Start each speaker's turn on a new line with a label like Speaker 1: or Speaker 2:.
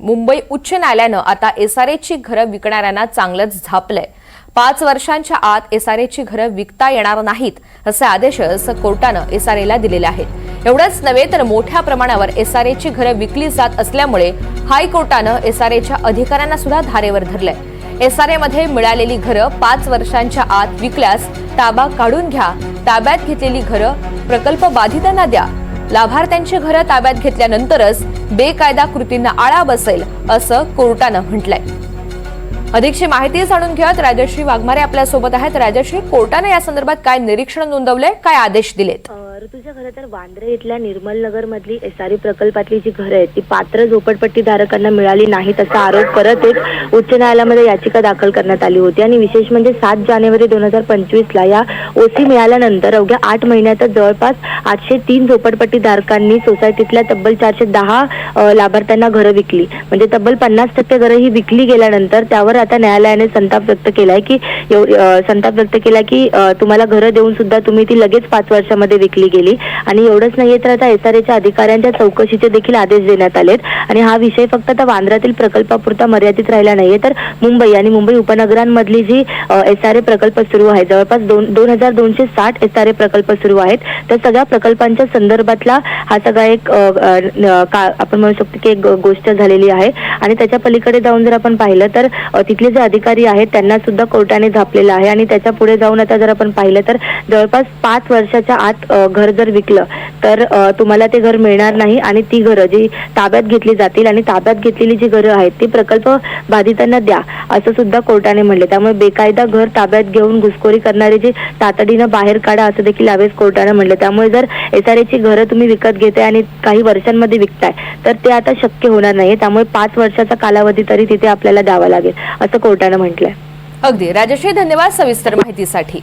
Speaker 1: मुंबई उच्च न्यायालयानं आता एसआरएची घरं विकणाऱ्यांना चांगलंच झापलंय. पाच वर्षांच्या आत एसआरएची घरं विकता येणार नाहीत असे असं कोर्टानं एसआरएला दिलेले आहेत. एवढंच नव्हे तर मोठ्या प्रमाणावर एसआरएची घरं विकली जात असल्यामुळे हायकोर्टानं एसआरएच्या अधिकाऱ्यांना सुद्धा धारेवर धरलंय. एसआरएमध्ये मिळालेली घरं पाच वर्षांच्या आत विकल्यास ताबा काढून घ्या ताब्यात घेतलेली घरं प्रकल्प बाधितांना द्या लाभार्थ्यांची घरं ताब्यात घेतल्यानंतरच बेकायदा कृतींना आळा बसेल असं कोर्टानं म्हटलंय. अधिकची माहिती जाणून घेत राजश्री वाघमारे आपल्यासोबत आहेत. राजश्री कोर्टाने या संदर्भात काय निरीक्षण नोंदवलंय? काय आदेश दिलेत?
Speaker 2: ऋतुजा खरं तर वांद्रे इथल्या निर्मल नगर मधली एसआरई प्रकल्पातली जी घरं आहेत ती पात्र झोपडपट्टी धारकांना मिळाली नाहीत असा आरोप करत एक उच्च न्यायालयामध्ये याचिका दाखल करण्यात आली होती. आणि विशेष म्हणजे सात जानेवारी दोन हजार पंचवीस ला या ओसी मिळाल्यानंतर अवघ्या आठ महिन्यातच जवळपास आठशे तीन झोपडपट्टी धारकांनी सोसायटीतल्या तब्बल चारशे दहा लाभार्थ्यांना घरं विकली. म्हणजे तब्बल पन्नास टक्के घरं ही विकली गेल्यानंतर त्यावर आता न्यायालयाने संताप व्यक्त केलाय की संताप व्यक्त केला की तुम्हाला घरं देऊन सुद्धा तुम्ही ती लगेच पाच वर्षामध्ये विकली गेली. आणि एवढंच नाहीये तर आता एसआरएच्या अधिकाऱ्यांच्या चौकशीचे देखील आदेश देण्यात आलेत. आणि हा विषय फक्त आता वांद्रातील प्रकल्पापुरता मर्यादित राहिला नाहीये. तर मुंबई आणि मुंबई उपनगरांमधली जी एसआरए प्रकल्प सुरू आहे जवळपास दोन दोन हजार दोनशे साठ एसआरए प्रकल्प सुरू आहेत. तर सगळ्या प्रकल्पांच्या संदर्भातला हा सगळा एक का- आपण म्हणू शकतो की एक गोष्ट झालेली आहे. आणि त्याच्या पलीकडे जाऊन जर आपण पाहिलं तर तिथले जे अधिकारी आहेत त्यांना सुद्धा कोर्टाने झापलेलं आहे. आणि त्याच्या पुढे जाऊन आता जर आपण पाहिलं तर जवळपास पाच वर्षाच्या आत घर जर विकलं तर तुम्हाला ते घर मिळणार नाही आणि ती घरं जी ताब्यात घेतली जातील आणि ताब्यात घेतलेली जी घरं आहेत ती प्रकल्प बाधितांना द्या असं सुद्धा कोर्टाने म्हणले. त्यामुळे बेकायदा घर ताब्यात घेऊन घुसखोरी करणारे जे तातडीनं बाहेर काढा असं देखील यावेळेस कोर्टाने म्हणले. त्यामुळे जर एसआरएची घरं तुम्ही विकत घेताय आणि काही वर्षांमध्ये विकताय तर ते आता शक्य होणार नाही त्यामुळे पाच वर्षाचा कालावधी तरी तिथे आपल्याला द्यावा लागेल असं कोर्टानं म्हटलंय.
Speaker 1: अगदी. राजश्री धन्यवाद सविस्तर माहितीसाठी.